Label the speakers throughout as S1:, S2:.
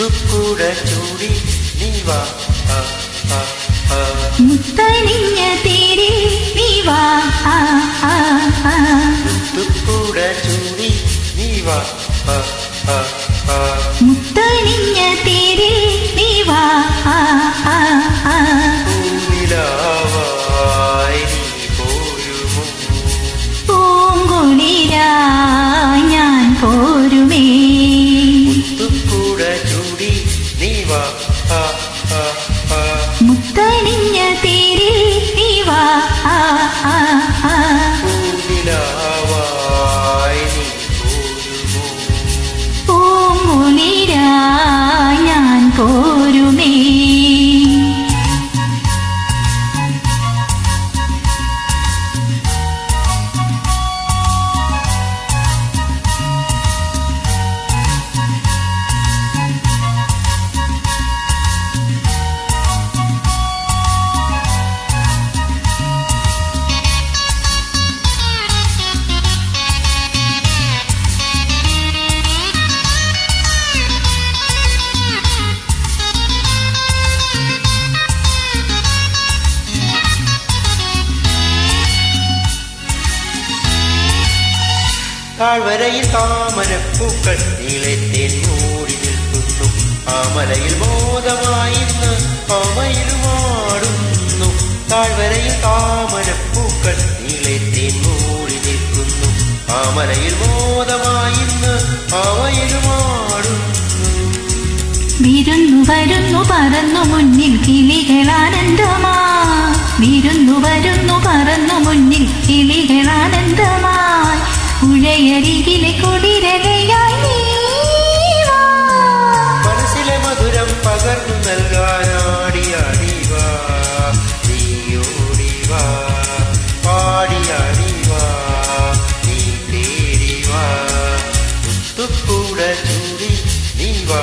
S1: മുത്തുക്കൂട ചൂടി നീ വാ ആ, ആ, ആ.
S2: മുത്തണിഞ്ഞ തേരിൽ നീ വാ ആ,
S1: വാ ആ, താഴ്വരയിൽ താമരപ്പൂക്കൾ നീളത്തേൻ മൂടി നിൽക്കുന്നു. ആമലയിൽ മോദമായിന്ന് ആമയിലുമാടുന്നു താഴ്വരയിൽ താമരപ്പൂക്കൾ നീളത്തേൻ മൂടി നിൽക്കുന്നു. ആമലയിൽ മോദമായിന്ന് ആമയിലുമാടുന്നു
S2: വിരുന്നു വരുന്നു പറന്നു മുന്നിൽ കിളികളാനന്ദമാ വിരുന്നു വരുന്നു പറന്നു മുന്നിൽ കിളികളാനന്ദമായി നീ വാ.
S1: മനസ്സിലെ മധുരം പകർന്നു നൽകാനാടിയാടിവാ നീയോടിവാ. പാടിയാടിവാ നീ വാ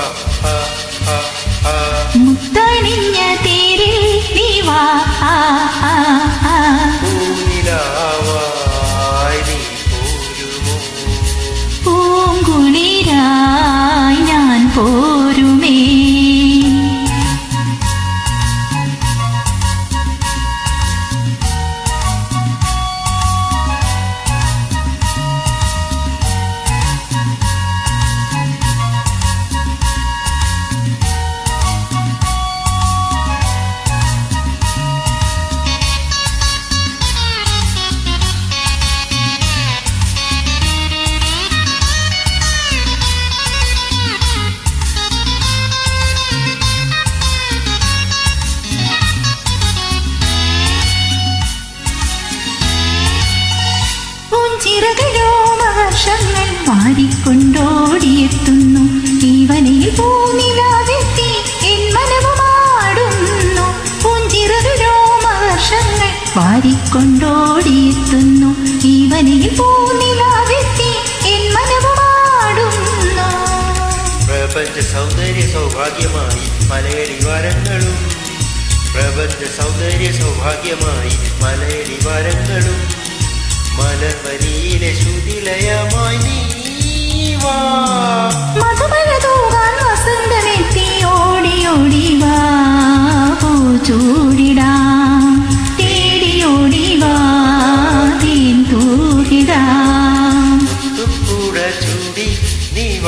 S1: സൗഭാഗ്യമായി മലയടി വരങ്ങളും. പ്രപഞ്ച സൗന്ദര്യ സൗഭാഗ്യമായി മലയടി വരങ്ങളും. മലമരിയിലെ ശുതിലയമായി നീ വാ.
S2: മധുമല തൂകാൻ വസന്തമെത്തി ഓടി ഓടി വാ പൂച്ചൂടിടാം. തേടി ഓടി വാ തീൻ തൂകിടാം.
S1: തുക്കൂട ചൂടി നീ